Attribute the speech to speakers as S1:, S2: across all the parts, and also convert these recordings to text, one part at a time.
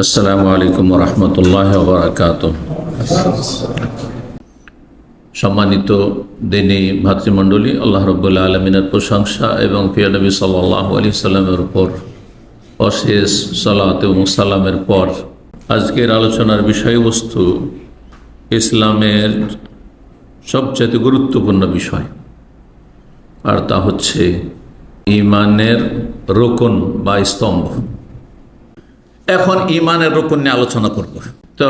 S1: আসসালামু আলাইকুম রহমতুল্লাহ বারকাত সম্মানিত দিনী ভাতৃমণ্ডলী, আল্লাহ রব্বুল্লা আলমিনের প্রশংসা এবং প্রিয় নবী সাল্লাহ আলি সাল্লামের উপর অশেষ সালাত এবং সালামের পর আজকের আলোচনার বিষয়বস্তু ইসলামের সবচেয়ে গুরুত্বপূর্ণ বিষয়, আর তা হচ্ছে ইমানের রোকন বা স্তম্ভ। এখন ইমানের রোকন নিয়ে আলোচনা করব। তো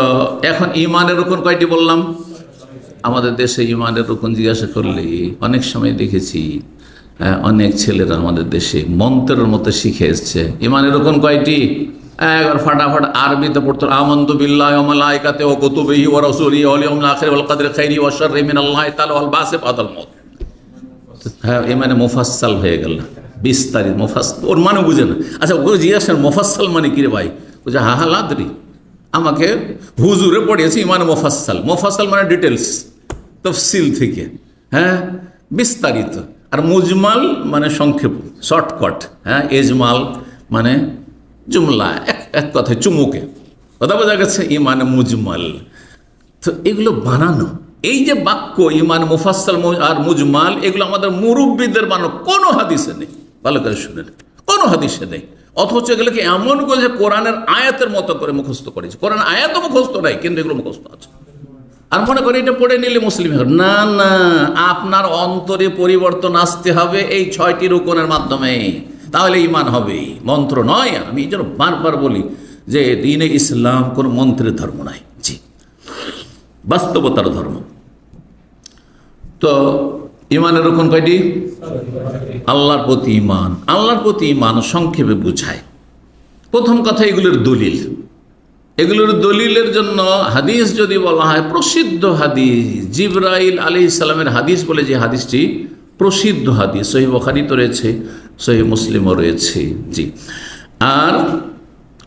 S1: এখন ইমানের রোকন কয়টি বললাম? আমাদের দেশে ইমানের রোকন জিজ্ঞাসা করলে অনেক সময় দেখেছি অনেক ছেলেরা আমাদের দেশে মন্ত্রের মতো শিখে এসছে। ইমানের রোকন কয়টি? একবার ফাটাফাট আরবিতে পড়তো, আমন্ত বিল্লাহ মালাইকাতে ও কুতুবিহি ওয়া রাসূলিহি ওয়াল ইয়াউমিল আখির ওয়াল কদরি খাইরি ওয়া শাররি মিনাল্লাহি তাআলা ওয়াল বাসি বাদাল মউত। হ্যাঁ এ মানে মোফাসাল হয়ে গেল। বিস্তারিত মোফাস ওর মানে বুঝে না। আচ্ছা ওকে জিজ্ঞাসা মোফাসাল মানে কি রে ভাই? বুঝে, হা হা, লাদরি। আমাকে হুজুরে পড়িয়েছে ইমান মোফাসাল মোফাসাল মানে ডিটেলস তফসিল থেকে হ্যাঁ? বিস্তারিত। আর মুজমাল মানে সংক্ষেপ, শর্টকট হ্যাঁ? এজমাল মানে জুমলা, এক এক কথায় চুমুকে। কথা বোঝা গেছে, ইমানে মুজমাল। তো এগুলো বানানো, এই যে বাক্য, ইমান মুফাসাল আর মুজমাল, এগুলো আমাদের মুরব্বীদের বানানো, কোনো হাদিসে নেই। ভালো করে শুনেন কোনো হাদিসে নেই। অথচ এগুলোকে এমন করে যে কোরআনের আয়াতের মতো করে মুখস্থ করেছে। কোরআন আয়াতও মুখস্থ নাই, কিন্তু এগুলো মুখস্থ আছে। আর মনে করি এটা পড়ে নিলে মুসলিম হবে না না, আপনার অন্তরে পরিবর্তন আসতে হবে এই ছয়টি রোকনের মাধ্যমে। তাহলে ইমান হবে। মন্ত্র নয় আমি এই জন্য বারবার বলি যে দিনে ইসলাম কোনো মন্ত্রের ধর্ম নয় জি, বাস্তবতার ধর্ম। তো ইমানের রকম কয়টি? আল্লাহর প্রতি ইমান। আল্লাহর প্রতি ইমান সংক্ষেপে বুঝায়। প্রথম কথা, এগুলোর দলিল। এগুলোর দলিলের জন্য হাদিস যদি বলা হয়, প্রসিদ্ধ হাদিস, জিব্রাইল আলী ইসলামের হাদিস বলে যে হাদিসটি প্রসিদ্ধ হাদিস। সহি বখারি তো রয়েছে, সহি মুসলিমও রয়েছে। জি। আর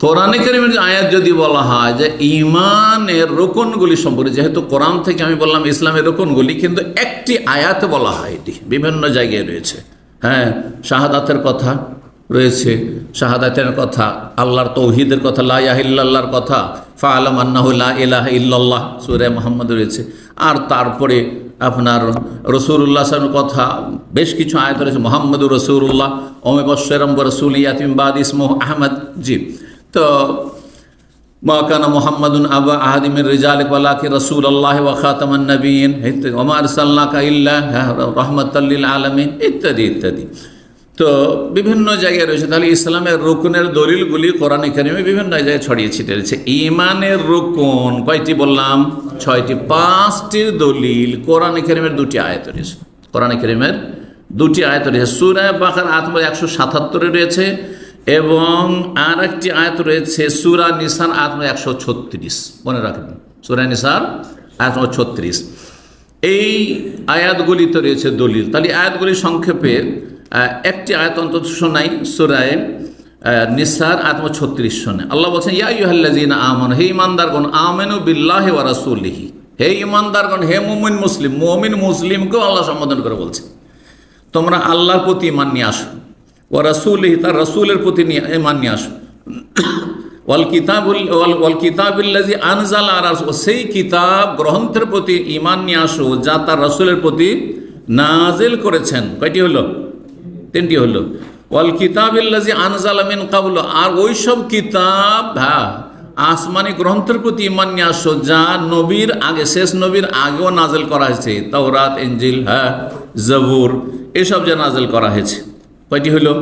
S1: কোরআনে করিমের আয়াত যদি বলা হয় যে ইমানের রোকনগুলি সম্পর্কে, যেহেতু কোরআন থেকে আমি বললাম ইসলামের রোকনগুলি, কিন্তু একটি আয়াতে বলা হয় এটি, বিভিন্ন জায়গায় রয়েছে। হ্যাঁ শাহাদাতের কথা রয়েছে, শাহাদাতের কথা, আল্লাহর তৌহিদের কথা লাহিল্লাহর কথা ফা আলম আন্নাহুল্লাহ ইলাহ ইল্লাল্লাহ, সুরে মোহাম্মদ রয়েছে। আর তারপরে আপনার রসুল্লাহ সালামের কথা, বেশ কিছু আয়াত রয়েছে, মোহাম্মদুর রসুল্লাহ ওমে বশরম রসুল ইয়াতিমবাদ ইসমহ আহমদ, জি। তো মাকানা মোহাম্মদুন আবা আহাদিমের রিজাল রসুল আল্লাহ ওয়াখাতামান নবীন ওমার সাল্লাকা ইল্লাহ রহমতাল্লিল আলমিন, ইত্যাদি ইত্যাদি। তো বিভিন্ন জায়গায় রয়েছে। তাহলে ইসলামের রুকনের দলিলগুলি কোরআন কারিমে বিভিন্ন জায়গায় ছড়িয়ে ছিটিয়ে রয়েছে। ইমানের রুকন কয়টি বললাম? ছয়টি। পাঁচটির দলিল কোরআন কারিমের দুটি আয়ত রয়েছে। কোরআন কারিমের দুটি আয়ত রয়েছে। সুরায় বাকার আত্ম একশো সাতাত্তরে রয়েছে। এবং আর একটি আয়াত রয়েছে, সুরা নিসার আত্ম একশো ছত্রিশ। মনে রাখবেন, সুরা নিসার আয়াত ছত্রিশ। এই আয়াতগুলিতে রয়েছে দলিল। তাহলে আয়াতগুলি সংক্ষেপে একটি আয়াত অন্তত শোনাই, সুরায় নিসার আত্ম ছত্রিশ শোনে। আল্লাহ বলছেন, ইয়া ইউহাল্লাজিন আমন, হে ইমানদারগণ আমেনু বিল্লাহি ওয়া রাসূলিহি। হে ইমানদারগণ হে মুমিন মুসলিম, মুমিন মুসলিমকেও আল্লাহ সম্বোধন করে বলছে, তোমরা আল্লাহর প্রতি ইমান নিয়ে আসো। ও রাসুলহি, তার রসুলের প্রতি নিয়ে ইমান নিয়ে আসো ওয়াল কিতাবুল, ওয়াল কিতাবুল্লাজি আনজাল আর সেই কিতাব গ্রন্থের প্রতি ইমান নিয়ে আসো, যা তার রসুলের প্রতি নাজিল করেছেন। কয়টি হলো? তিনটি হলো। ওয়াল কিতাবিল্লাজি আনজাল মিন কাবল আর ওই সব কিতাব হ্যাঁ আসমানি গ্রন্থের প্রতি ইমান নিয়ে আসো, যা নবীর আগে, শেষ নবীর আগেও নাজেল করা হয়েছে। তাওরাত ইঞ্জিল হ্যাঁ জবুর, এসব যে নাজেল করা হয়েছে। কয়টি হলো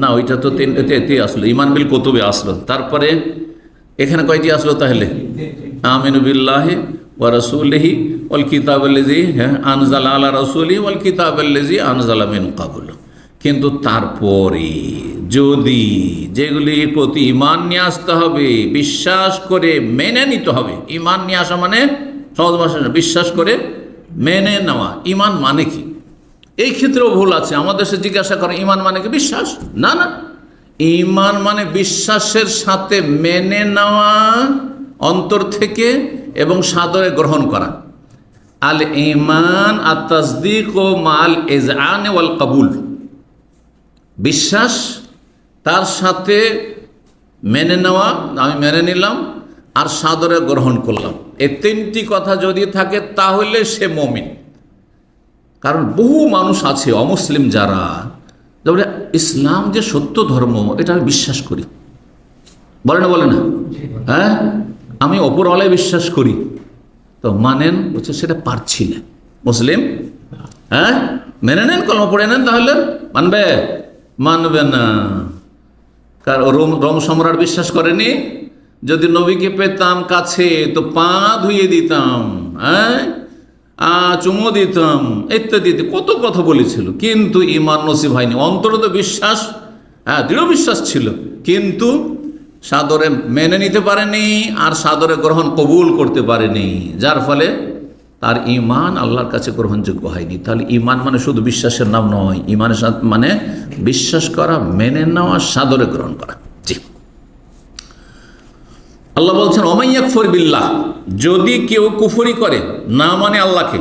S1: না, ওইটা তো তিনটে আসলো। ইমান বিল কতুবে আসলো। তারপরে এখানে কয়টি আসলো তাহলে? আমিনুবিল্লাহি ওয়া রসুলহি ওয়াল কিতাবল্লিজি হ্যাঁ আনজাল আলা রসুলি ওয়াল কিতাবল্লিজি আনজাল মিন কাবুল কিন্তু তারপরে যদি যেগুলির প্রতি ইমান নিয়ে আসতে হবে, বিশ্বাস করে মেনে নিতে হবে। ইমান নিয়ে আসা মানে সহজ ভাষা বিশ্বাস করে মেনে নেওয়া। ইমান মানে কি? এই ক্ষেত্রেও ভুল আছে। আমাদের দেশে জিজ্ঞাসা করে ইমান মানে কি বিশ্বাস? না না। ইমান মানে বিশ্বাসের সাথে মেনে নেওয়া, অন্তর থেকে এবং সাদরে গ্রহণ করা। আল ইমান আর তসদিক ও মাল এজান ওয়াল কবুল। বিশ্বাস তার সাথে মেনে নেওয়া, আমি মেনে নিলাম আর সাদরে গ্রহণ করলাম। এই তিনটি কথা যদি থাকে, তাহলে সে মমিন। কারণ বহু মানুষ আছে, অমুসলিম যারা যেমন ইসলাম যে সত্য ধর্ম, এটা আমি বিশ্বাস করি। বলে না বলে না? হ্যাঁ? আমি অপরওয়ালায় বিশ্বাস করি। তো মানেন, বলছে সেটা পারছি না। মুসলিম? হ্যাঁ? মেনে নেন, কলম পড়ে নেন তাহলে। মানবে? মানবে না। কার, রোম রোম সম্রাট বিশ্বাস করেনি? যদি নবীকে পেতাম কাছে, তো পা ধুয়ে দিতাম হ্যাঁ? চুমো দিতাম ইত্যাদি ইত্যাদি কত কথা বলেছিল। কিন্তু ইমান নসিব হয়নি। অন্তরত বিশ্বাস হ্যাঁ দৃঢ় বিশ্বাস ছিল। কিন্তু সাদরে মেনে নিতে পারেনি আর সাদরে গ্রহণ কবুল করতে পারেনি। যার ফলে তার ইমান আল্লাহর কাছে গ্রহণযোগ্য হয়নি। তাহলে ইমান মানে শুধু বিশ্বাসের নাম নয় ইমানের মানে বিশ্বাস করা, মেনে নেওয়া, সাদরে গ্রহণ করা। আল্লাহ বলছেন অমাইয়াক ফরবিল্লাহ যদি কেউ কুফরি করে, না মানে আল্লাহকে।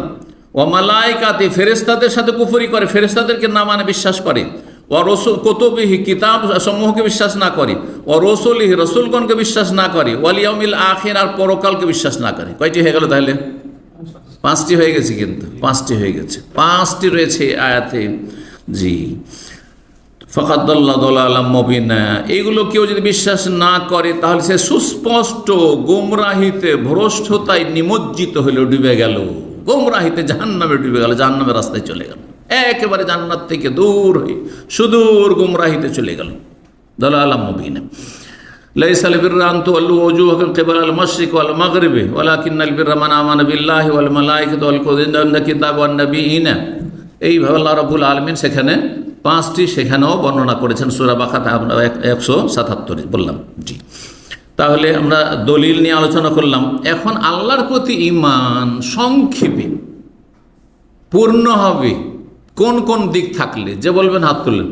S1: অমালাইকাতে ফেরেস্তাদের সাথে কুফরি করে ফেরেস্তাদেরকে না মানে বিশ্বাস করে। ও রসুল, কতবিহি, কিতাব সমূহকে বিশ্বাস না করে। ও রসুলিহি, রসুলগণকে বিশ্বাস না করে। ওয়ালিয়ামিল আখের, আর পরকালকে বিশ্বাস না করে। কয়টি হয়ে গেল তাহলে? পাঁচটি হয়ে গেছে কিন্তু, পাঁচটি হয়ে গেছে। পাঁচটি রয়েছে আয়াতে। জি। ফকাদ্দাল্লাহ আলম মবিনা এইগুলো কেউ যদি বিশ্বাস না করে তাহলে সে সুস্পষ্ট গোমরাহিতে ভ্রষ্টতায় নিমজ্জিত হইল ডুবে গেল গোমরাহিতে জাহান্নামে ডুবে গেল জাহান্নামের রাস্তায় চলে গেল একেবারে জান্নাত থেকে দূর হয়ে সুদূর গোমরাহিতে চলে গেল দল আলম মবিনা ليس البر أن تولوا وجوهكم قبل المشرق والمغرب ولكن البر من آمن بالله والملائكة والكتاب والنبيين এইভাবে আল্লাহ রবুল আলমিন সেখানে পাঁচটি সেখানেও বর্ণনা করেছেন সুরা আমরা একশো সাতাত্তর বললাম। জি। তাহলে আমরা দলিল নিয়ে আলোচনা করলাম। এখন আল্লাহর প্রতি ইমান সংক্ষেপে পূর্ণ হবে কোন কোন দিক থাকলে? যে বলবেন হাত তুললেন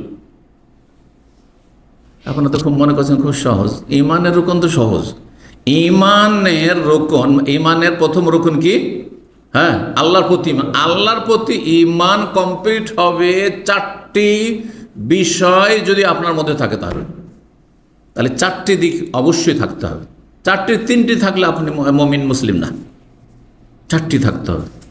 S1: আপনারা তো খুব মনে করছেন খুব সহজ। ইমানের রোকন তো সহজ। ইমানের রোকন ইমানের প্রথম রোকন কি? হ্যাঁ আল্লাহর প্রতি ইমান আল্লাহর প্রতি ইমান কমপ্লিট হবে চারটি বিষয় যদি আপনার মধ্যে থাকে তাহলে। তাহলে চারটি দিক অবশ্যই থাকতে হবে। চারটি, তিনটি থাকলে আপনি মমিন মুসলিম না। চারটি থাকতে হবে।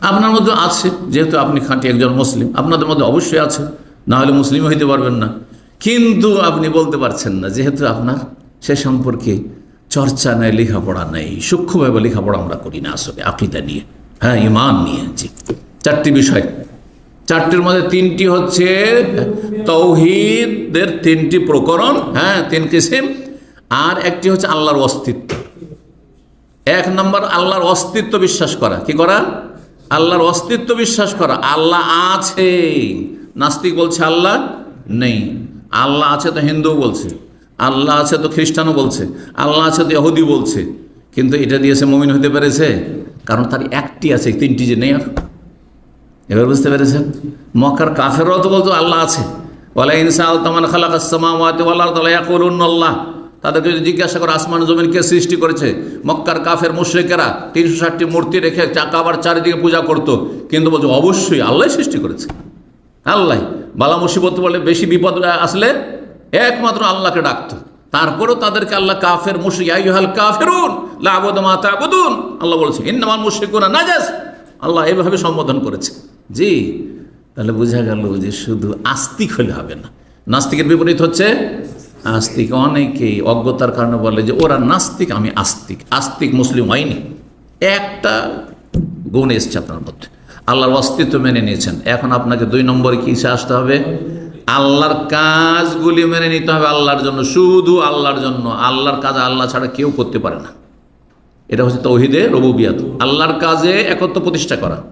S1: আপনার মধ্যে আছে, যেহেতু আপনি খাঁটি একজন মুসলিম, আপনাদের মধ্যে অবশ্যই আছে, না হলে মুসলিম হইতে পারবেন না। কিন্তু আপনি বলতে পারছেন না, যেহেতু আপনার সে সম্পর্কে চর্চা নেই, লেখাপড়া নেই, সূক্ষ্মভাবে লেখাপড়া আমরা করি না আসলে, আকিদা নিয়ে। হ্যাঁ ইমান নিয়ে, জি। চারটি বিষয়। চারটির মধ্যে তিনটি হচ্ছে তৌহিদের তিনটি প্রকরণ হ্যাঁ তিন কিসিম, আর একটি হচ্ছে আল্লাহর অস্তিত্ব। এক নম্বর, আল্লাহর অস্তিত্ব বিশ্বাস করা। কি করা? আল্লাহর অস্তিত্ব বিশ্বাস করা। আল্লাহ আছে। নাস্তিক বলছে আল্লাহ নেই। আল্লাহ আছে তো হিন্দু বলছে। আল্লাহ আছে তো খ্রিস্টানও বলছে। আল্লাহ আছে তো ইহুদি বলছে। কিন্তু এটা দিয়েছে মমিন হতে পেরেছে। কারণ তার একটি আছে, তিনটি যে নেই আর এবার বুঝতে পেরেছেন? মক্কার কাফেরও তো বলতো, আল্লাহ আছে। ওয়ালা ইনসাল তামান খালাক আসসামাওয়াতি ওয়াল আরদ লা ইয়াকুলুন আল্লাহ। তাদেরকে যদি জিজ্ঞাসা করে, আসমান জমিন কে সৃষ্টি করেছে? মক্কার কাফের মুশরিকেরা তিনশো ষাটটি মূর্তি রেখে চাকাবার চারিদিকে পূজা করতো। কিন্তু বলছে, অবশ্যই আল্লাহ সৃষ্টি করেছে। আল্লাহ। বালা মুসিবত বলে বেশি বিপদ আসলে একমাত্র আল্লাহকে ডাকত। তারপরেও তাদেরকে আল্লাহ কাফের মুশিয়াল কাফেরুন লাবদ মাতা আবুদুন আল্লাহ বলেছে, ইন্নামাল মুশরিকুনা নাজাস। আল্লাহ এভাবে সম্বোধন করেছে। জি, তাহলে বোঝা গেল যে শুধু আস্তিক হলে হবে না। নাস্তিকের বিপরীত হচ্ছে আস্তিক। অনেকেই অজ্ঞতার কারণে বলে যে ওরা নাস্তিক, আমি আস্তিক। আস্তিক মুসলিম হয়নি। একটা গুণ এসছে আপনার মধ্যে। আল্লাহর অস্তিত্ব মেনে নিয়েছেন। এখন আপনাকে দুই নম্বরে কিসে আসতে হবে? আল্লাহর কাজগুলি মেনে নিতে হবে আল্লাহর জন্য। শুধু আল্লাহর জন্য। আল্লাহর কাজ আল্লাহ ছাড়া কেউ করতে পারে না। এটা হচ্ছে তৌহিদে রবুবিয়াত। আল্লাহর কাজে একত্র প্রতিষ্ঠা করা।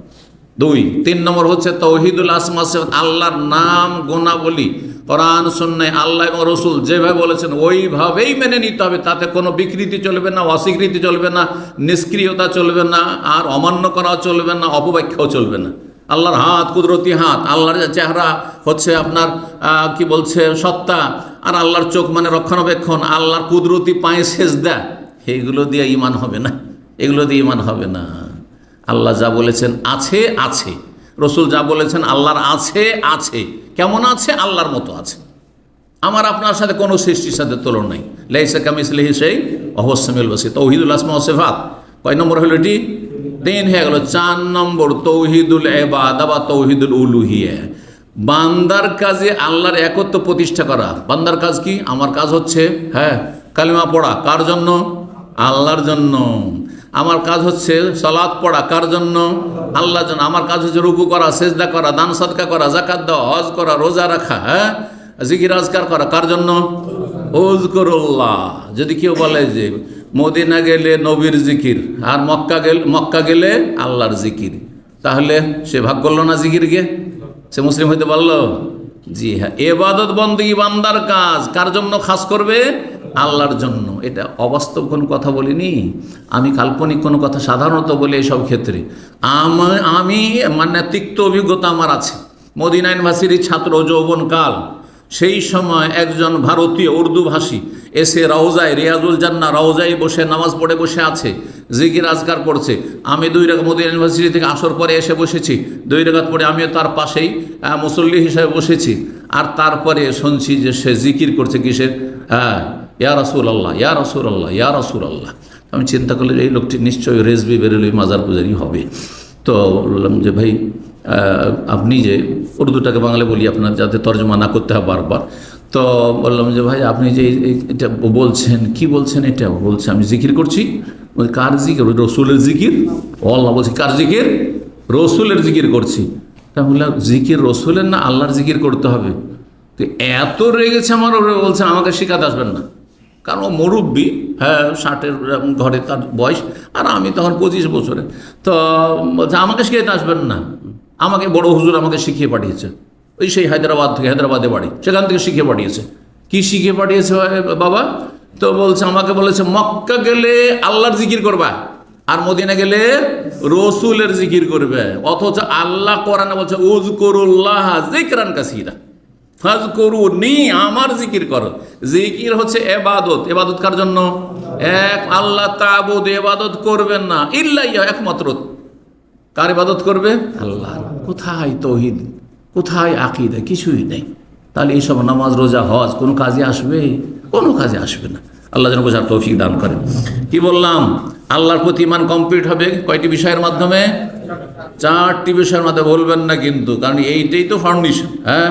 S1: দুই, তিন নম্বর হচ্ছে তৌহিদুল আসমা আল্লাহর নাম গোনাবলী কোরআন সন্ন্যায় আল্লাহ এবং রসুল যেভাবে বলেছেন, ওইভাবেই মেনে নিতে হবে, তাতে কোনো বিকৃতি চলবে না, অস্বীকৃতি চলবে না, নিষ্ক্রিয়তা চলবে না, আর অমান্য করা চলবে না, অপব্যাখ্যাও চলবে না। আল্লাহর হাত, কুদরতি হাত, আল্লাহর চেহারা হচ্ছে আপনার কি বলছে, সত্তা, আর আল্লাহর চোখ মানে রক্ষণাবেক্ষণ, আল্লাহর কুদরতি পায়ে দেয় এইগুলো দিয়ে ইমান হবে না, এগুলো দিয়ে ইমান হবে না। আল্লাহ যা বলেছেন আছে আছে। রসুল যা বলেছেন আল্লাহর আছে আছে। কেমন আছে? আল্লাহর মতো আছে। আমার আপনার সাথে কোনো সৃষ্টির সাথে তুলনা নেই। লাইসা কামিসলিহি সেই অবশ্যমিল বসে তৌহিদুল আসমা ওসেফাত কয় নম্বর হলো এটি? তিন হয়ে গেল চার নম্বর, তৌহিদুল এবাদা বা তৌহিদুল উলুহিয়া। বান্দার কাজে আল্লাহর একত্ব প্রতিষ্ঠা করা। বান্দার কাজ কি? আমার কাজ হচ্ছে হ্যাঁ কালিমা পড়া। কার জন্য? আল্লাহর জন্য। আমার কাজ হচ্ছে সলাদ পড়া, কার জন্য? আল্লাহর জন্য। আমার কাজ হচ্ছে রুকু করা, সেজদা করা, দান সদকা করা জাকাত দেওয়া, হজ করা, রোজা রাখা হ্যাঁ? জিকির, আজকার করা, কার জন্য? ওজকরুল্লাহ যদি কেউ বলে যে মদিনা গেলে নবীর জিকির আর মক্কা গেলে মক্কা গেলে আল্লাহর জিকির, তাহলে সে ভাগ করল না জিকির গে সে মুসলিম হইতে পারল? জি হ্যাঁ এবাদত বন্দী বান্দার কাজ কার জন্য খাস করবে? আল্লাহর জন্য। এটা অবাস্তব কোনো কথা বলিনি। আমি কাল্পনিক কোনো কথা সাধারণত বলি এইসব ক্ষেত্রে। আমি মানে তিক্ত অভিজ্ঞতা আমার আছে। মদিনা ইউনিভার্সিটির ছাত্র যৌবনকাল। সেই সময় একজন ভারতীয় উর্দু ভাষী এসে রওজায় রিয়াজুল জান্না রওজায় বসে নামাজ পড়ে বসে আছে, জিকির আজকার করছে। আমি দুই রেখা মোদী ইউনিভার্সিটি থেকে আসর পরে এসে বসেছি। দুই রেখাত পরে আমিও তার পাশেই মুসল্লি হিসাবে বসেছি। আর তারপরে শুনছি যে সে জিকির করছে কিসের? হ্যাঁ ইয়া রসুল আল্লাহ ইয়া রসুল আল্লাহ ইয়া রসুল আল্লাহ আমি চিন্তা করলাম এই লোকটি নিশ্চয়ই রেসবি বেরোলে মাজার পূজারি হবে। তো বললাম যে ভাই আপনি যে উর্দুটাকে বাংলা বলি, আপনার যাতে তর্জমা না করতে হয় বারবার। তো বললাম যে, ভাই, আপনি যে এটা বলছেন, কি বলছেন এটা? বলছে, আমি জিকির করছি। কার জিকির? রসুলের জিকির? আল্লাহ বলছি, কার জিকির? রসুলের জিকির করছি। তা বললাম, জিকির রসুলের না আল্লাহর জিকির করতে হবে? তো এত রেগেছে আমার, ওরা বলছেন, আমাকে শেখাতে আসবেন না। কারণ ও মুরব্বী হ্যাঁ ষাটের ঘরে তার বয়স, আর আমি তখন পঁচিশ বছরে তো বলছে, আমাকে শিখাইতে আসবেন না। আমাকে বড় হুজুর আমাকে শিখিয়ে পাঠিয়েছে। ওই সেই হায়দ্রাবাদ থেকে হায়দ্রাবাদে বাড়ি, সেখান থেকে শিখিয়ে পাঠিয়েছে। কি শিখিয়ে পাঠিয়েছে বাবা? তো বলছে, আমাকে বলেছে, মক্কা গেলে আল্লাহর জিকির করবা, আর মদিনা গেলে রসুলের জিকির করবে। অথচ আল্লাহ কোরআনে বলছে উজ করুল্লাহ জিকরান কাসিরা। ফাজ করু নি আমার জিকির করো। জিকির হচ্ছে এবাদত। এবাদত কার জন্য? এক, আল্লাহ তাবুদ এবাদত করবেন না। ইল্লাই একমাত্র কার ইবাদত করবে? আল্লাহ কোথায় তৌহিদ? কোথায় আকিদা? কিছুই নেই। তাহলে এইসব নামাজ, রোজা, হজ, কোনো কাজে আসবে? কোনো কাজে আসবে না। আল্লাহ যেন বোঝার তৌফিক দান করেন। কি বললাম? আল্লাহর প্রতি ইমান কমপ্লিট হবে কয়টি বিষয়ের মাধ্যমে? চারটি বিষয়ের মাধ্যমে বলবেন না কিন্তু, কারণ এইটাই তো ফাউন্ডেশন হ্যাঁ?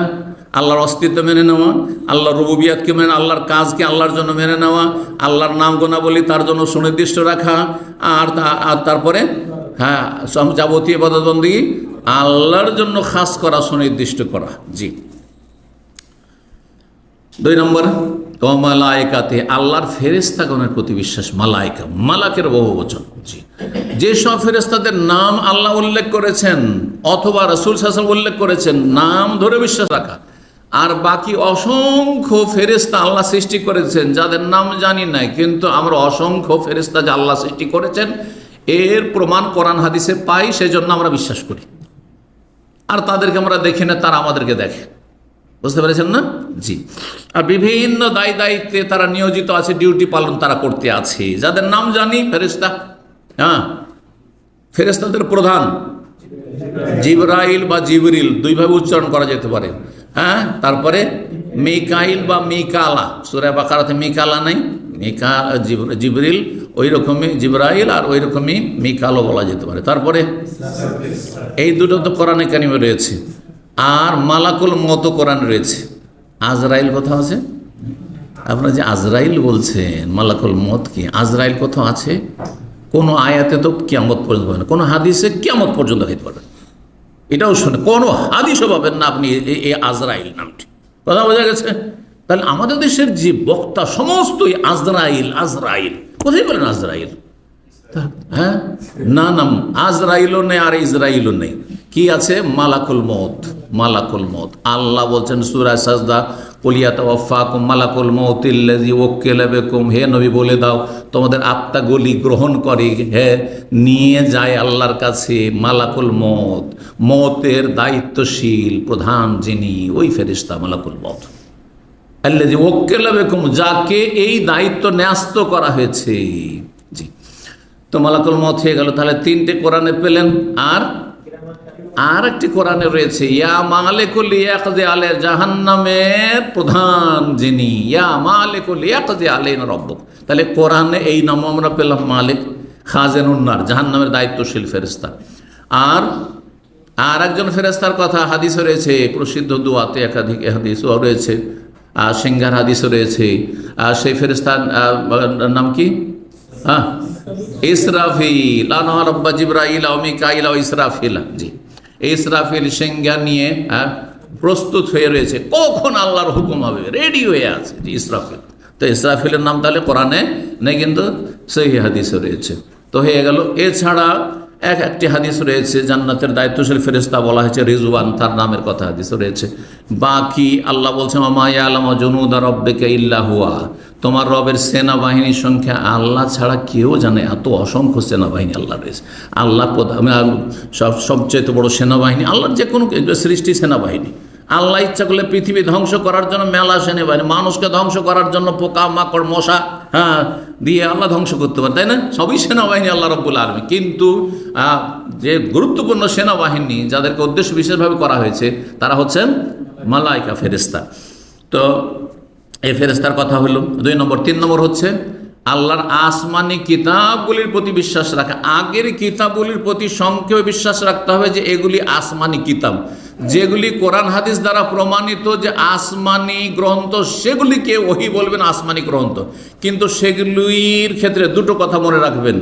S1: আল্লাহর অস্তিত্ব মেনে নেওয়া, আল্লাহর রবুবিয়াতকে মেনে, আল্লাহর কাজকে আল্লাহর জন্য মেনে নেওয়া, আল্লাহর নাম গোনাবলী তার জন্য সুনির্দিষ্ট রাখা আর তারপরে হ্যাঁ যাবতীয় পদবন্দি আল্লাহর জন্য খাস করা, সুনির্দিষ্ট করা। জি। দুই নম্বর ও মালায়কাতে আল্লাহর ফেরেস্তাগণের প্রতি বিশ্বাস, মালায়কা, মালাকের বহু বচন জি যেসব ফেরেস্তাদের নাম আল্লাহ উল্লেখ করেছেন, অথবা রসুল শাসন উল্লেখ করেছেন, নাম ধরে বিশ্বাস রাখা। আর বাকি অসংখ্য ফেরেস্তা আল্লাহ সৃষ্টি করেছেন, যাদের নাম জানি নাই, কিন্তু আমরা অসংখ্য ফেরেস্তা যে আল্লাহ সৃষ্টি করেছেন এর প্রমাণ কোরআন হাদিসে পাই, সেজন্য আমরা বিশ্বাস করি। আর তাদেরকে আমরা দেখি না, তারা আমাদেরকে দেখে। বুঝতে পেরেছেন না? জি। আর বিভিন্ন দায় দায়িত্বে তারা নিয়োজিত আছে, ডিউটি পালন তারা করতে আছে। যাদের নাম জানি ফেরেস্তা হ্যাঁ? ফেরেস্তাদের প্রধান। জিবরাইল বা জিবরিল, দুইভাবে উচ্চারণ করা যেতে পারে। হ্যাঁ? তারপরে মিকাইল বা মিকালা। সুরায় বাকারাতে মিকালা নাই। মিকা জিব- জিবরিল ওই রকমই জিবরাইল আর ওই রকমই মিকালও বলা যেতে পারে। তারপরে এই দুটো তো কোরআনে কানিমে রয়েছে। আর মালাকুল মতো কোরআন রয়েছে। আজরাইল কোথাও আছে? আপনারা যে আজরাইল বলছেন, মালাকুল মত কি? আজরাইল কোথাও আছে? কোনো আয়াতে তো কিয়ামত পর্যন্ত পাবেন কোনো হাদিসে কিয়ামত পর্যন্ত খাইতে পারবেন এটাও শুনে কোনো হাদিসও পাবেন না আপনি এই আজরাইল নামটি। কথা বোঝা গেছে? তাহলে আমাদের দেশের যে বক্তা, সমস্তই আজরাইল আজরাইল। কোথায় বলেন আজরাইল? হ্যাঁ? না না, আজরাইলও নেই আর ইসরাইলও নেই। কি আছে? মালাকুল মত মালাকুল মত আল্লাহ বলছেন সুরায় সাজদা কলিয়াত ওফাকুম মালাকুল মৌতিল্লাজি ওকেলাবেকুম হে নবী, বলে দাও, তোমাদের আত্মা গলি গ্রহণ করে, হে, নিয়ে যায় আল্লাহর কাছে মালাকুল মত মতের দায়িত্বশীল প্রধান যিনি, ওই ফেরিস্তা মালাকুল মত আল্লাজি ওকেলাবেকুম যাকে এই দায়িত্ব ন্যস্ত করা হয়েছে। জি। তো মালাকুল মত হয়ে গেল। তাহলে তিনটে কোরআনে পেলেন, আর? আর একটি কোরআনে রয়েছে, ইয়া মালেকুল ইয়াকজে আলে জাহান্নামের প্রধান যিনি, ইয়া মালেকুল ইয়াকজে আলে রব্বক। তাহলে কোরআনে এই নাম আমরা পেলাম, মালিক খাজেন উন্নার জাহান্নামের দায়িত্বশীল ফেরেস্তা আর? আর একজন ফেরেস্তার কথা হাদিসও রয়েছে, প্রসিদ্ধ দুয়াতে একাধিক হাদিসও রয়েছে। সিঙ্গার হাদিসও রয়েছে। সেই ফেরেস্তার নাম কি? হ্যাঁ ইসরাফিল। আনহা রব্বা জিব্রাইল ও ইসরাফিল। জি। ইসরাফিল সিঙ্গা নিয়ে হ্যাঁ, প্রস্তুত হয়ে রয়েছে। কখন আল্লাহর হুকুম হবে? রেডি হয়ে আছে জি ইসরাফিল। তো ইসরাফিলের নাম তাহলে কোরআনে নেই কিন্তু সেই হাদিসে রয়েছে। তো হয়ে গেল। এছাড়া এক একটি হাদিস রয়েছে, জান্নাতের দায়িত্বশীল ফেরেস্তা বলা হয়েছে, রিজওয়ান তার নামের কথা হাদিস রয়েছে। বাকি আল্লাহ বলছে মামায়া আলামা জনুদা রব্বেকে ইল্লা হুয়া। তোমার রবের সেনাবাহিনীর সংখ্যা আল্লাহ ছাড়া কেউ জানে, এত অসংখ্য সেনাবাহিনী আল্লাহ রয়েছে। আল্লাহ সব সবচেয়ে বড় সেনাবাহিনী আল্লাহর যে কোনো সৃষ্টি সেনাবাহিনী। আল্লাহ ইচ্ছা করলে পৃথিবী ধ্বংস করার জন্য মেলা সেনাবাহিনী, মানুষকে ধ্বংস করার জন্য পোকা, মাকড়, মশা হ্যাঁ দিয়ে আল্লাহ ধ্বংস করতে পারে, তাই না? সবই সেনাবাহিনী আল্লাহ রব্বুল আলমী কিন্তু যে গুরুত্বপূর্ণ সেনাবাহিনী যাদেরকে উদ্দেশ্য বিশেষভাবে করা হয়েছে, তারা হচ্ছেন মালাইকা ফেরেস্তা তো, এই ফেরেস্তার কথা হলো, দুই নম্বর। তিন নম্বর হচ্ছে আল্লাহর আসমানি কিতাবগুলির প্রতি বিশ্বাস রাখা। আগের কিতাবগুলির প্রতি সংক্ষেপে বিশ্বাস রাখতে হবে যে এগুলি আসমানি কিতাব। যেগুলি কোরআন হাদিস দ্বারা প্রমাণিত যে আসমানি গ্রন্থ, সেগুলিকে ওহি বলবেন আসমানি গ্রন্থ। কিন্তু সেগুলির ক্ষেত্রে দুটো কথা মনে রাখবেন।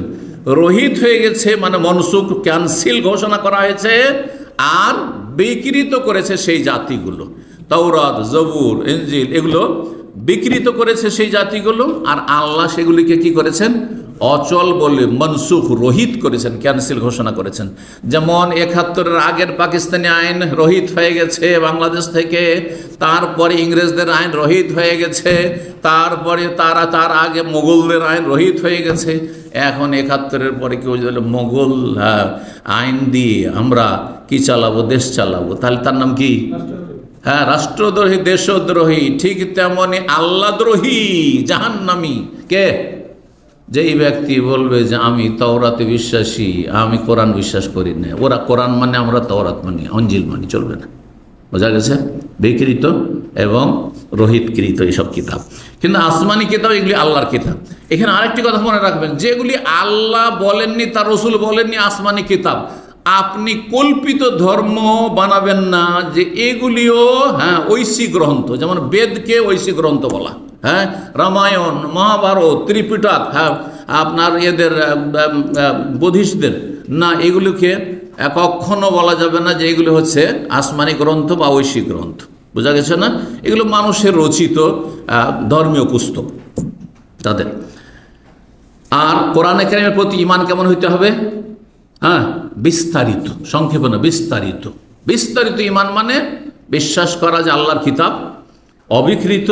S1: রহিত হয়ে গেছে মানে মনসুখ ক্যান্সিল ঘোষণা করা হয়েছে আর বিকৃত করেছে সেই জাতিগুলো। তৌরাত জবুর ইঞ্জিল এগুলো বিকৃত করেছে সেই জাতিগুলো আর আল্লাহ সেগুলিকে কি করেছেন? অচল বলে মনসুখ রোহিত করেছেন ক্যান্সেল ঘোষণা করেছেন। যেমন একাত্তরের আগের পাকিস্তানি আইন রোহিত হয়ে গেছে বাংলাদেশ থেকে তারপরে ইংরেজদের আইন রহিত হয়ে গেছে তারপরে তারা তার আগে মোগলদের আইন রহিত হয়ে গেছে। এখন একাত্তরের পরে কেউ যদি মোগল হ্যাঁ, আইন দিয়ে আমরা কি চালাবো দেশ চালাবো? তাহলে তার নাম কি? হ্যাঁ রাষ্ট্রদ্রোহী, দেশদ্রোহী, ঠিক তেমনি আল্লাদ্রোহী, জাহান্নামী। কে? যেই ব্যক্তি বলবে যে আমি তওরাতে বিশ্বাসী, আমি কোরআন বিশ্বাস করি না। ওরা কোরআন মানে আমরা তওরাত মানি, অঞ্জিল মানি, চলবে না। বোঝা গেছে? বিকৃত এবং রোহিতকৃত এইসব কিতাব। কিন্তু আসমানি কিতাব এগুলি আল্লাহর কিতাব। এখানে আরেকটি কথা মনে রাখবেন, যেগুলি আল্লাহ বলেননি, তার রসুল বলেননি আসমানি কিতাব। আপনি কল্পিত ধর্ম বানাবেন না যে এগুলিও হ্যাঁ ঐশী গ্রন্থ, যেমন বেদকে ঐশী গ্রন্থ বলা হ্যাঁ রামায়ণ, মহাভারত, ত্রিপিটক হ্যাঁ আপনার এদের বুদ্ধিস্টদের না, এগুলিকে কখনো বলা যাবে না যে এগুলি হচ্ছে আসমানি গ্রন্থ বা ঐশী গ্রন্থ, বোঝা গেছে না? এগুলো মানুষের রচিত ধর্মীয় পুস্তক তাদের। আর কোরআনে কারিমের প্রতি ইমান কেমন হইতে হবে? হ্যাঁ বিস্তারিত সংক্ষেপে না বিস্তারিত। বিস্তারিত ইমান মানে বিশ্বাস করা যে আল্লাহর কিতাব অবিকৃত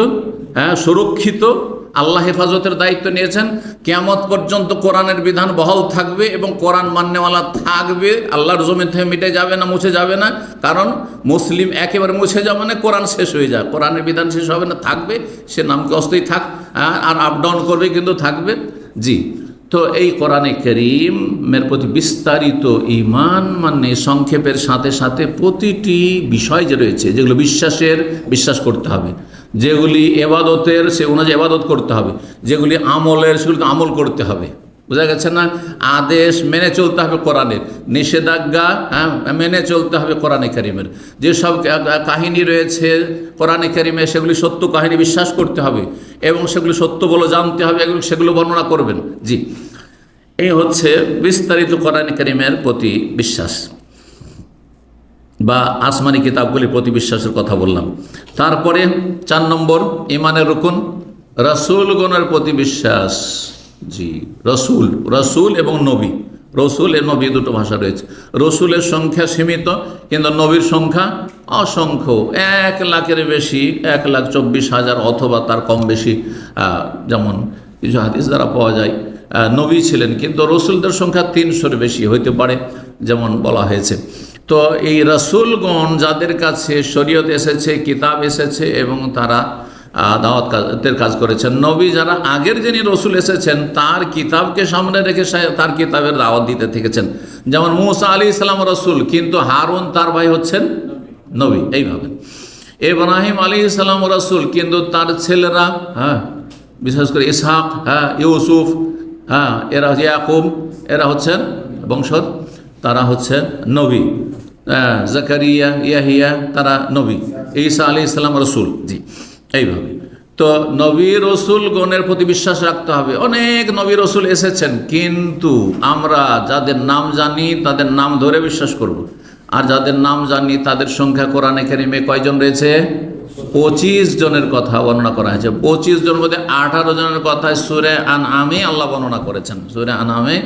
S1: হ্যাঁ সুরক্ষিত আল্লাহ হেফাজতের দায়িত্ব নিয়েছেন। কেয়ামত পর্যন্ত কোরআনের বিধান বহাল থাকবে এবং কোরআন মান্যওয়ালা থাকবে। আল্লাহর জমি থেকে মিটে যাবে না মুছে যাবে না। কারণ মুসলিম একেবারে মুছে যাবে না কোরআন শেষ হয়ে যায়। কোরআনের বিধান শেষ হবে না থাকবে। সে নামকে অস্তই থাক হ্যাঁ, আর আপ ডাউন করবে কিন্তু থাকবে। জি। তো এই কোরআনে করিমের প্রতি বিস্তারিত ইমান মানে সংক্ষেপের সাথে সাথে প্রতিটি বিষয় যে রয়েছে, যেগুলো বিশ্বাসের, বিশ্বাস করতে হবে। যেগুলি এবাদতের, সে অনুযায়ী এবাদত করতে হবে। যেগুলি আমলের, সেগুলিকে আমল করতে হবে। বোঝা গেছে না? আদেশ মেনে চলতে হবে কোরআনের। নিষেধাজ্ঞা হ্যাঁ মেনে চলতে হবে কোরআনে কারিমের। যেসব কাহিনী রয়েছে কোরআনে কারিমে, সেগুলি সত্য কাহিনী বিশ্বাস করতে হবে এবং সেগুলি সত্য বলে জানতে হবে এগুলো সেগুলো বর্ণনা করবেন। জি। এই হচ্ছে বিস্তারিত কোরআনে কারিমের প্রতি বিশ্বাস বা আসমানি কিতাবগুলির প্রতি বিশ্বাসের কথা বললাম। তারপরে চার নম্বর ইমানের রুকুন। রসুলগণের প্রতি বিশ্বাস। জি, রসুল রসুল এবং নবী। রসুল এ নবী দুটো ভাষা রয়েছে। রসুলের সংখ্যা সীমিত, কিন্তু নবীর সংখ্যা অসংখ্য। এক লাখের বেশি, এক লাখ চব্বিশ হাজার অথবা তার কম বেশি যেমন কিছু হাদিস দ্বারা পাওয়া যায় নবী ছিলেন, কিন্তু রসুলদের সংখ্যা তিনশোর বেশি হইতে পারে, যেমন বলা হয়েছে। তো এই রসুলগণ যাদের কাছে শরীয়ত এসেছে, কিতাব এসেছে এবং তারা আহ, দাওয়াত কাজের কাজ করেছেন। নবী যারা আগের যিনি রসুল এসেছেন তার কিতাবকে সামনে রেখে তার কিতাবের দাওয়াত দিতে থেকেছেন। যেমন মুসা আলী ইসলাম রসুল কিন্তু হারুন তার ভাই হচ্ছেন নবী। এইভাবে। ইব্রাহিম আলী ইসলাম রসুল কিন্তু তার ছেলেরা হ্যাঁ বিশেষ করে ইসহাক হ্যাঁ ইউসুফ হ্যাঁ এরা ইয়াকুব এরা হচ্ছেন বংশধ তারা হচ্ছেন নবী। জাকারিয়া ইয়াহিয়া তারা নবী। ঈসা আলী ইসলাম রসুল জি। এইভাবে। তো নবী রসুল গণের প্রতি বিশ্বাস রাখতে হবে। অনেক নবী রসুল এসেছেন, কিন্তু আমরা যাদের নাম জানি, তাদের নাম ধরে বিশ্বাস করব। আর যাদের নাম জানি, তাদের সংখ্যা কোরআনে কারিমে কয়জন রয়েছে? পঁচিশ জনের কথা বর্ণনা করা হয়েছে। পঁচিশ জনের মধ্যে আঠারো জনের কথা সুরে আন আমি আল্লাহ বর্ণনা করেছেন। সুরে আন আমে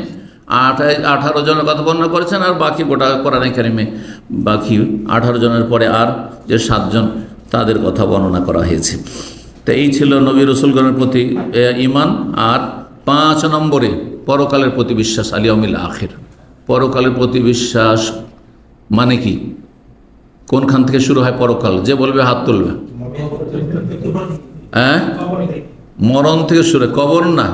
S1: আঠাশ আঠারো জনের কথা বর্ণনা করেছেন আর বাকি গোটা কোরআনে কারিমে। বাকি আঠারো জনের পরে আর যে সাতজন। তাদের কথা বর্ণনা করা হয়েছে। তো এই ছিল নবী রসুলগণের প্রতি ইমান আর পাঁচ নম্বরে পরকালের প্রতি বিশ্বাস আলিয়মিল আখের। পরকালের প্রতি বিশ্বাস মানে কি? কোনখান থেকে শুরু হয় পরকাল? যে বলবে হাত তুলবে। হ্যাঁ? মরণ থেকে শুরু কবর না।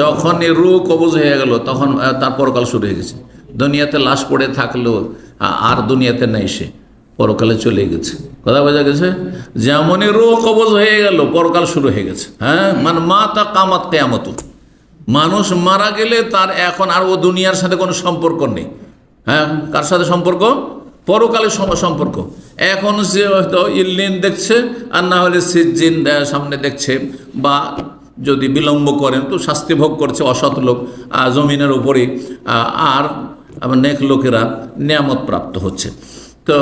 S1: যখন এ রু কবজ হয়ে গেল তখন তার পরকাল শুরু হয়ে গেছে। দুনিয়াতে লাশ পড়ে থাকল আর দুনিয়াতে নেই সে। পরকালে চলে গেছে। কথা বোঝা গেছে? যেমনই রু কবজ হয়ে গেল, পরকাল শুরু হয়ে গেছে। হ্যাঁ? মানে মা তা কামাত কেয়ামত মানুষ মারা গেলে তার এখন আর ও দুনিয়ার সাথে কোনো সম্পর্ক নেই। হ্যাঁ? কার সাথে সম্পর্ক? পরকালের সম্পর্ক। এখন সে হয়তো ইল্লিন দেখছে, আর না হলে সিজিন সামনে দেখছে, বা যদি বিলম্ব করেন তো শাস্তি ভোগ করছে অসৎ লোক জমিনের উপরে আর নেক লোকেরা নিয়ামত প্রাপ্ত হচ্ছে। তো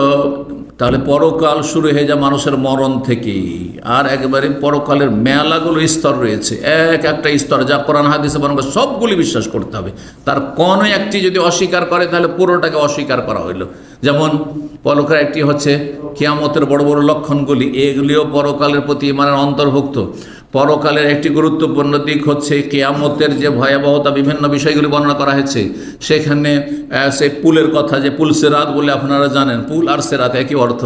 S1: তাহলে পরকাল শুরু হয়ে যায় মানুষের মরণ থেকে আর একবারে পরকালের মেলাগুলো স্তর রয়েছে। এক একটা স্তর যা কোরআন হাদিসে বরং সবগুলি বিশ্বাস করতে হবে। তার কোনো একটি যদি অস্বীকার করে তাহলে পুরোটাকে অস্বীকার করা হইল। যেমন পরকাল একটি হচ্ছে কিয়ামতের বড় বড় লক্ষণগুলি, এগুলিও পরকালের প্রতি ইমানের অন্তর্ভুক্ত। পরকালের একটি গুরুত্বপূর্ণ দিক হচ্ছে কেয়ামতের যে ভয়াবহতা বিভিন্ন বিষয়গুলি বর্ণনা করা হয়েছে। সেখানে সেই পুলের কথা যে পুল সেরাত বলে আপনারা জানেন, পুল আর সেরাত একই অর্থ।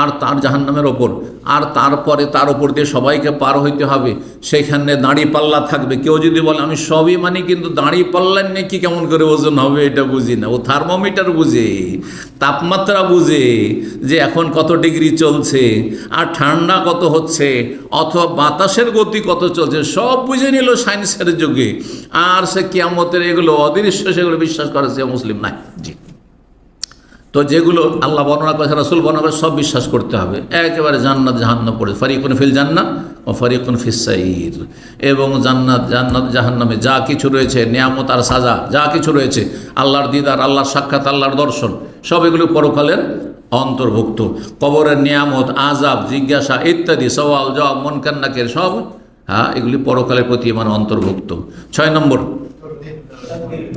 S1: আর তার জাহান্নামের ওপর, আর তারপরে তার ওপর দিয়ে সবাইকে পার হইতে হবে। সেখানে দাঁড়ি পাল্লা থাকবে। কেউ যদি বলে, আমি সবই মানি, কিন্তু দাঁড়ি পাল্লার নাকি কেমন করে ওজন হবে, এটা বুঝি না। ও থার্মোমিটার বুঝে, তাপমাত্রা বুঝে যে এখন কত ডিগ্রি চলছে, আর ঠান্ডা কত হচ্ছে, অথবা বাতাসের গতি কত চলছে? সব বুঝে নিল সায়েন্সের যুগে। আর সে কিয়ামতের এগুলো অদৃশ্য, সেগুলো বিশ্বাস করে সে মুসলিম নাই। জি। তো যেগুলো আল্লাহ বর্ণনা করেছে রাসুল বর্ণনা করে সব বিশ্বাস করতে হবে। একেবারে জান্নাত, জাহান্নাম পড়ে। ফারিকুন ফিল জান্নাত ও ফারিকুন ফিসাইর এবং জান্নাত জান্নাত, জাহান্নামে যা কিছু রয়েছে, নিয়ামত আর সাজা, যা কিছু রয়েছে, আল্লাহর দিদার, আল্লাহর সাক্ষাৎ, আল্লাহর দর্শন, সব এগুলো পরকালের অন্তর্ভুক্ত। কবরের নিয়ামত আজাব জিজ্ঞাসা ইত্যাদি, সওয়াল, জবাব মন কান্নাকের সব হ্যাঁ এগুলি পরকালের প্রতি মানে অন্তর্ভুক্ত। ছয় নম্বর।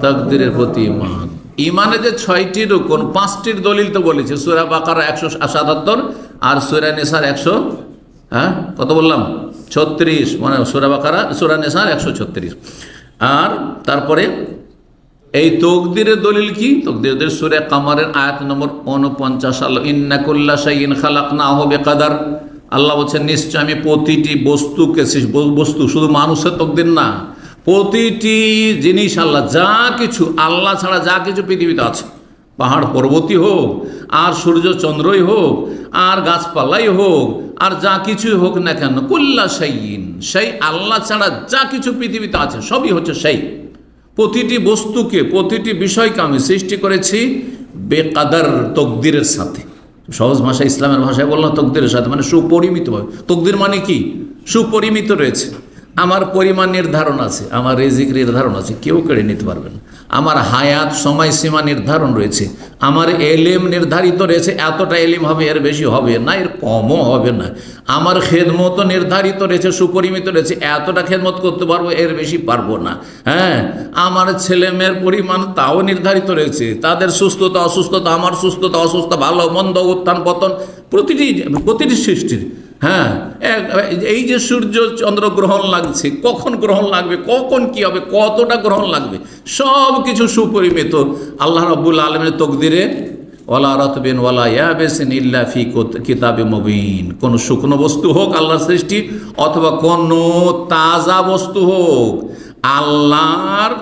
S1: তাকদিরের প্রতি ইমান। ইমানে যে ছয়টি রুকন, পাঁচটির দলিল তো বলেছে। সুরা বাকার একশো সাতাত্তর আর সুরা নেশার একশো হ্যাঁ কত বললাম? ছত্রিশ। মানে সুরা বাকারা, সুরা নেসার একশো ছত্রিশ। আর তারপরে এই তকদিরের দলিল কি? তকদিরের সুরে কামারের আয়াত নম্বর উনপঞ্চাশ আল্লাহ ইন্নাকুল্লা সাইন খালাক না হবে কাদার আল্লাহ বলছেন, নিশ্চয় আমি প্রতিটি বস্তুকে বস্তু, শুধু মানুষের তকদির না, প্রতিটি জিনিস আল্লাহ, যা কিছু, আল্লাহ ছাড়া যা কিছু পৃথিবীতে আছে। পাহাড় পর্বতই হোক, আর সূর্য চন্দ্রই হোক, আর গাছপালাই হোক, আর যা কিছুই হোক না কেন, কুল্লা সাইন সেই আল্লাহ ছাড়া যা কিছু পৃথিবীতে আছে, সবই হচ্ছে সেই প্রতিটি বস্তুকে, প্রতিটি বিষয়কে আমি সৃষ্টি করেছি বেকাদার তকদিরের সাথে। সহজ ভাষা ইসলামের ভাষায় বললাম তকদিরের সাথে মানে সুপরিমিতভাবে। তকদির মানে কি? সুপরিমিত রয়েছে। আমার পরিমাণ নির্ধারণ আছে, আমার রেজিক নির্ধারণ আছে, কেউ কেড়ে নিতে পারবে না। আমার হায়াত সময়সীমা নির্ধারণ রয়েছে, আমার এলেম নির্ধারিত রয়েছে, এতটা এলিম হবে, এর বেশি হবে না, এর কমও হবে না। আমার খেদমতো নির্ধারিত রয়েছে, সুপরিমিত রয়েছে, এতটা খেদমত করতে পারব, এর বেশি পারব না। হ্যাঁ আমার ছেলে মেয়ের পরিমাণ তাও নির্ধারিত রয়েছে, তাদের সুস্থতা, অসুস্থতা, আমার সুস্থতা, অসুস্থতা, ভালো, মন্দ উত্থান পতন প্রতিটি প্রতিটি সৃষ্টির হ্যাঁ এই যে সূর্য চন্দ্র গ্রহণ লাগছে, কখন গ্রহণ লাগবে, কখন কি হবে, কতটা গ্রহণ লাগবে, সব কিছু সুপরিমিত। আল্লাহ রব্বুল আলমের তকদিরে ওলা রতবিন ওলা ইয়াবেসিন ইল্লা ফি কুত- কিতাবে মবিন। কোন শুকনো বস্তু হোক আল্লাহর সৃষ্টি, অথবা কোন তাজা বস্তু হোক, আল্লাহর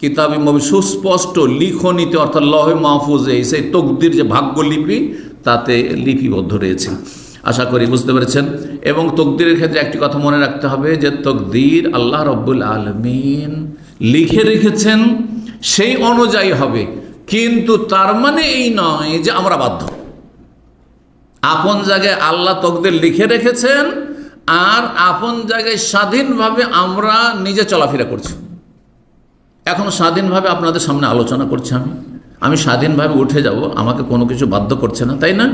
S1: কিতাবে মবি সুস্পষ্ট লিখনিতে, অর্থাৎ লহে মাহফুজে, সেই তকদির যে ভাগ্যলিপি, তাতে লিপিবদ্ধ রয়েছে। আশা করি বুঝতে পেরেছেন। এবং তকদিরের ক্ষেত্রে একটি কথা মনে রাখতে হবে যে তকদির আল্লাহ রব্বুল আলমিন লিখে রেখেছেন, সেই অনুযায়ী হবে। কিন্তু তার মানে এই নয় যে আমরা বাধ্য। আপন জায়গায় আল্লাহ তকদির লিখে রেখেছেন আর আপন জায়গায় স্বাধীনভাবে আমরা নিজে চলাফেরা করছি। এখন স্বাধীনভাবে আপনাদের সামনে আলোচনা করছি আমি। আমি স্বাধীনভাবে উঠে যাব, আমাকে কোনো কিছু বাধ্য করছে না, তাই না?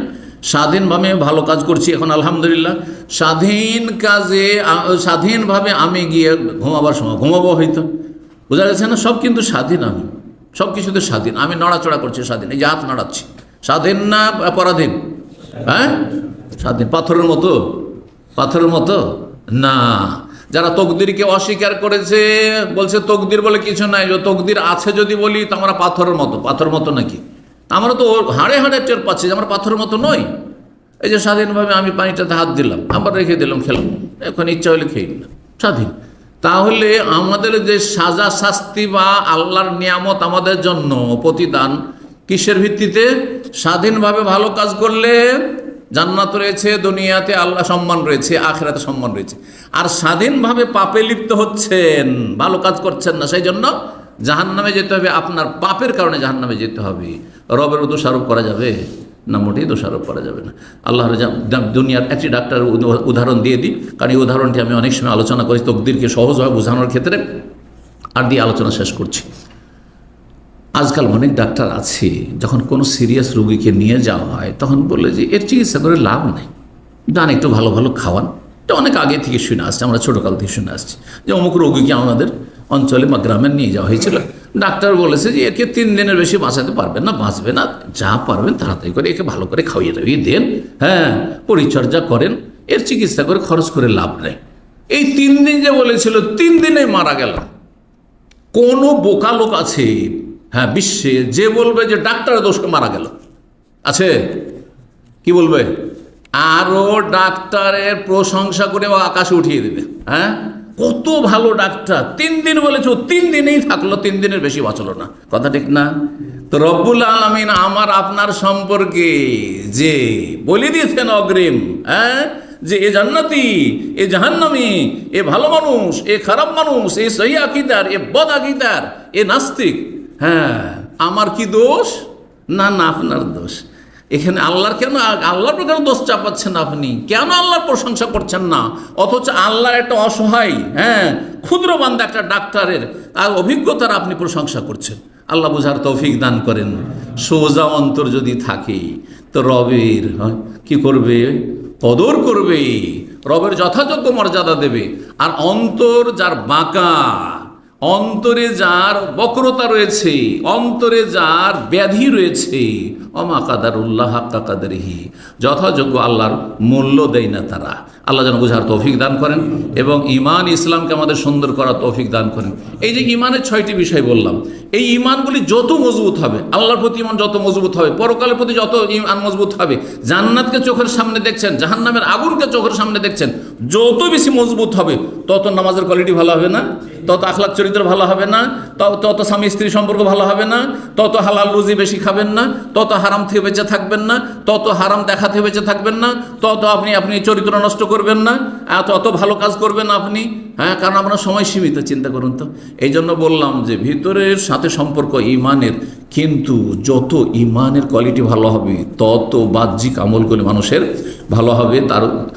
S1: স্বাধীনভাবে ভালো কাজ করছি এখন আলহামদুলিল্লাহ। স্বাধীন কাজে স্বাধীনভাবে আমি গিয়ে ঘুমাবার সময় ঘুমাবো হয়তো। বোঝা গেছে না? সব কিন্তু স্বাধীন আমি। সব কিছুতে স্বাধীন। আমি নড়াচড়া করছি স্বাধীন। এই যে হাত নাড়াচ্ছি। স্বাধীন না পরাধীন? হ্যাঁ? স্বাধীন। পাথরের মতো? পাথরের মতো? না। যারা তকদিরকে অস্বীকার করেছে, বলছে তকদির বলে কিছু নাই। তকদির আছে যদি বলি, তো আমরা পাথরের মতো। পাথর মতো নাকি? আমরা তো হাড়ে হাড়ে টের পাচ্ছি আমরা পাথরের মতো নই। এই যে স্বাধীনভাবে আমি পানিটাতে হাত দিলাম, আবার রেখে দিলাম, খেলাম। এখন ইচ্ছা হলে খেয়ে নিলাম। স্বাধীন। তাহলে আমাদের যে সাজা শাস্তি বা আল্লাহর নিয়ামত আমাদের জন্য প্রতিদান, কিসের ভিত্তিতে? স্বাধীনভাবে ভালো কাজ করলে জান্নাত রয়েছে, দুনিয়াতে আল্লাহ সম্মান রয়েছে, আখেরাতে সম্মান রয়েছে। আর স্বাধীনভাবে পাপে লিপ্ত হচ্ছেন, ভালো কাজ করছেন না, সেই জন্য জাহান নামে যেতে হবে, আপনার পাপের কারণে জাহান নামে যেতে হবে। রবের দোষারোপ করা যাবে না, মোটেই দোষারোপ করা যাবে না। আল্লাহর দুনিয়ার একটি ডাক্তার উদাহরণ দিয়ে দিই, কারণ এই উদাহরণটি আমি অনেক সময় আলোচনা করি তকদিরকে সহজভাবে বোঝানোর ক্ষেত্রে। আর দিয়ে আলোচনা শেষ করছি। আজকাল অনেক ডাক্তার আছে, যখন কোনো সিরিয়াস রুগীকে নিয়ে যাওয়া হয়, তখন বলে যে, এর চিকিৎসা করে লাভ নেই। দান একটু ভালো ভালো খাওয়ান। এটা অনেক আগে থেকে শুনে আসছে, আমরা ছোটোকাল থেকে শুনে আসছি যে, অমুক রোগীকে আমাদের অঞ্চলে বা গ্রামে নিয়ে যাওয়া হয়েছিল। ডাক্তার বলেছে যে, একে তিন দিনের বেশি বাঁচাতে পারবেন না, বাঁচবে না। যা পারবেন তাড়াতাড়ি করে একে ভালো করে খাওয়িয়ে দাওয়িয়ে দেন। হ্যাঁ পরিচর্যা করেন, এর চিকিৎসা করে খরচ করে লাভ নেই। এই তিন দিন যে বলেছিল, তিন দিনে মারা গেল। কোন বোকা লোক আছে হ্যাঁ বিশ্বে যে বলবে যে ডাক্তারের দোষে মারা গেল। আছে? কি বলবে? আরও ডাক্তারের প্রশংসা করে আকাশে উঠিয়ে দেবে হ্যাঁ? কত ভালো ডাক্তার। তিন দিন বলেছে তিন দিনেই থাকল, তিন দিনের বেশি বাঁচলো না। কথা ঠিক না? তো রব্বুল আলমিন আমার, আপনার সম্পর্কে যে বলে দিয়েছেন অগ্রিম হ্যাঁ? যে এ জান্নাতি, এ জাহান্নামি, এ ভালো মানুষ, এ খারাপ মানুষ, এ সহি আকিদার, এ বদ আকিদার, এ নাস্তিক হ্যাঁ? আমার কি দোষ? না না, আপনার দোষ। এখানে আল্লাহর কেন আল্লাহর কেন দোষ চাপাচ্ছেন আপনি? কেন আল্লাহর প্রশংসা করছেন না? অথচ আল্লাহর একটা অসহায় হ্যাঁ ক্ষুদ্র বান্ধা একটা ডাক্তারের তার অভিজ্ঞতার আপনি প্রশংসা করছেন। আল্লাহ বুঝার তৌফিক দান করেন। সোজা অন্তর যদি থাকে তো রবের হ্যাঁ, কি করবে? কদর করবে। রবের যথাযোগ্য মর্যাদা দেবে। আর অন্তর যার বাঁকা অন্তরে যার বক্রতা রয়েছে, অন্তরে যার ব্যাধি রয়েছে, অমা কাদার উল্লাহ কাকাদারিহি যথাযোগ্য আল্লাহর মূল্য দেয় না তারা। আল্লাহ যেন বোঝার তৌফিক দান করেন এবং ইমান ইসলামকে আমাদের সুন্দর করার তৌফিক দান করেন। এই যে ইমানের ছয়টি বিষয় বললাম, এই ইমানগুলি যত মজবুত হবে, আল্লাহর প্রতি ইমান যত মজবুত হবে, পরকালের প্রতি যত ইমান মজবুত হবে, জান্নাতকে চোখের সামনে দেখছেন, জাহান্নামের আগুনকে চোখের সামনে দেখছেন, যত বেশি মজবুত হবে, তত নামাজের কোয়ালিটি ভালো হবে না? তত আখলাক চরিত্র ভালো হবে না, তত স্বামী স্ত্রী সম্পর্ক ভালো হবে না, তত হালাল রুজি বেশি খাবেন না, তত হারাম থেকে বেঁচে থাকবেন না, তত হারাম দেখা থেকে বেঁচে থাকবেন না, তত আপনি আপনি চরিত্র নষ্ট করবেন না তত ভালো কাজ করবেন আপনি হ্যাঁ কারণ আপনার সময় সীমিত, চিন্তা করুন তো। এই জন্য বললাম যে ভিতরের সাথে সম্পর্ক ইমানের, কিন্তু যত ইমানের কোয়ালিটি ভালো হবে, তত বাহ্যিক আমলগুলি মানুষের ভালো হবে, তার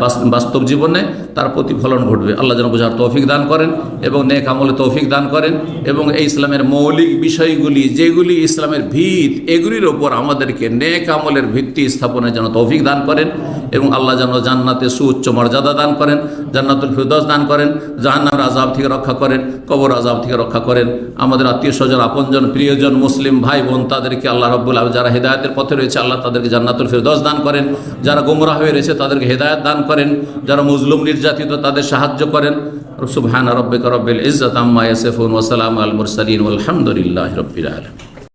S1: বাস- বাস্তব জীবনে তার প্রতিফলন ঘটবে। আল্লাহ যেন বোঝার তৌফিক দান করেন এবং নেক আমলে তৌফিক দান করেন এবং এই ইসলামের মৌলিক বিষয়গুলি, যেগুলি ইসলামের ভিত, এগুলির ওপর আমাদেরকে নেক আমলের ভিত্তি স্থাপনের যেন তৌফিক দান করেন। এবং আল্লাহ যেন জান্নাতে সুউচ্চ মর্যাদা দান করেন, জান্নাতুল ফিরদৌস দান করেন, জাহান্নামের আজাব থেকে রক্ষা করেন, কবর আজাব থেকে রক্ষা করেন। আমাদের আত্মীয় স্বজন, আপনজন, প্রিয়জন, মুসলিম ভাই বোন, তাদেরকে আল্লাহ রব্বুল যারা হেদায়তের পথে রয়েছে, আল্লাহ তাদেরকে জান্নাতুল ফিরদৌস দান করেন। যারা গোমরা হয়ে রয়েছে, তাদেরকে হেদায়ত দান করেন। যারা মুজলুম নির্যাতিত, তাদের সাহায্য করেন। সুবহান রব্বিকা রব্বিল ইজ্জাত আম্মা ইয়াসিফুন ওয়া সালামু আল মুরসালিন, ওয়ালহামদুলিল্লাহি রাব্বিল আলামিন।